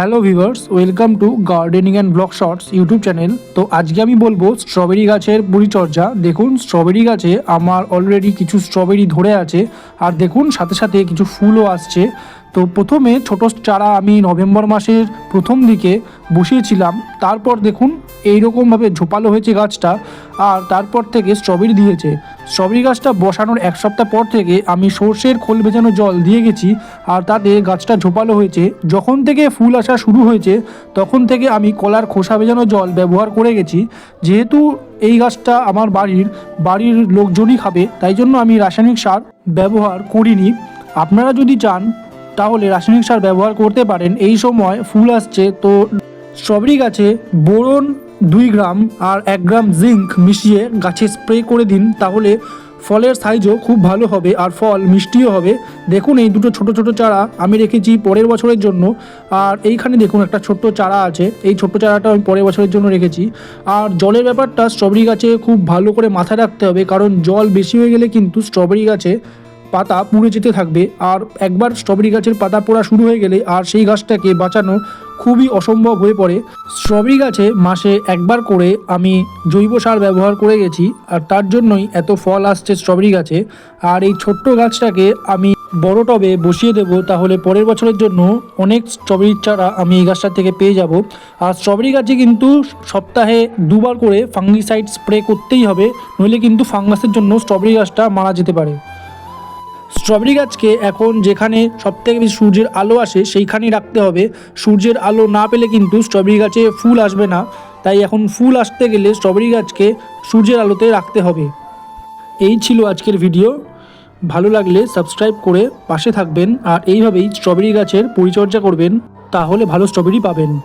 Hello viewers welcome to gardening and vlog shorts YouTube channel তো আজকে আমি বলব স্ট্রবেরি গাছের পরিচর্যা। দেখুন স্ট্রবেরি গাছে আমার অলরেডি কিছু স্ট্রবেরি ধরে আছে আর দেখুন, সাথে সাথে কিছু ফুলও আসছে। তো প্রথমে ছোট চারা আমি নভেম্বর মাসের প্রথম দিকে বসিয়েছিলাম। তারপর দেখুন, এইরকমভাবে ঝোপালো হয়েছে গাছটা আর তারপর থেকে স্ট্রবেরি দিয়েছে। স্ট্রবেরি গাছটা বসানোর এক সপ্তাহ পর থেকে আমি সর্ষের খোল ভেজানো জল দিয়ে গেছি আর তাতে গাছটা ঝোপালো হয়েছে। যখন থেকে ফুল আসা শুরু হয়েছে, তখন থেকে আমি কলার খোসা ভেজানো জল ব্যবহার করে গেছি। যেহেতু এই গাছটা আমার বাড়ির বাড়ির লোকজনই খাবে, তাই জন্য আমি রাসায়নিক সার ব্যবহার করিনি। আপনারা যদি চান, তাহলে রাসায়নিক সার ব্যবহার করতে পারেন। এই সময় ফুল আসছে, তো স্ট্রবেরি গাছে বোরন, দুই গ্রাম আর এক গ্রাম জিঙ্ক মিশিয়ে গাছে স্প্রে করে দিন, তাহলে ফলের সাইজও খুব ভালো হবে আর ফল মিষ্টিও হবে। দেখুন এই দুটো ছোট ছোট চারা আমি রেখেছি পরের বছরের জন্য। আর এইখানে দেখুন একটা ছোট্ট চারা আছে, এই ছোট্ট চারাটা আমি পরের বছরের জন্য রেখেছি। আর জলের ব্যাপারটা স্ট্রবেরি গাছে খুব ভালো করে মাথায় রাখতে হবে, কারণ জল বেশি হয়ে গেলে কিন্তু স্ট্রবেরি গাছে পাতা পুড়ে যেতে থাকবে। আর একবার স্ট্রবেরি গাছের পাতা পোড়া শুরু হয়ে গেলে আর সেই গাছটাকে বাঁচানো খুবই অসম্ভব হয়ে পড়ে। স্ট্রবেরি গাছে মাসে একবার করে আমি জৈব সার ব্যবহার করে গেছি, আর তার জন্যই এত ফল আসছে স্ট্রবেরি গাছে। আর এই ছোট্ট গাছটাকে আমি বড় টবে বসিয়ে দেবো, তাহলে পরের বছরের জন্য অনেক স্ট্রবেরির চারা আমি এই গাছটা থেকে পেয়ে যাব। আর স্ট্রবেরি গাছে কিন্তু সপ্তাহে দুবার করে ফাঙ্গিসাইড স্প্রে করতেই হবে, নইলে কিন্তু ফাঙ্গাসের জন্য স্ট্রবেরি গাছটা মারা যেতে পারে। স্ট্রবেরি গাছকে এখন যেখানে সবথেকে বেশি সূর্যের আলো আসে, সেইখানেই রাখতে হবে। সূর্যের আলো না পেলে কিন্তু স্ট্রবেরি গাছে ফুল আসবে না। তাই এখন ফুল আসতে গেলে স্ট্রবেরি গাছকে সূর্যের আলোতে রাখতে হবে। এই ছিল আজকের ভিডিও। ভালো লাগলে সাবস্ক্রাইব করে পাশে থাকবেন আর এইভাবেই স্ট্রবেরি গাছের পরিচর্যা করবেন। তাহলে ভালো স্ট্রবেরি পাবেন।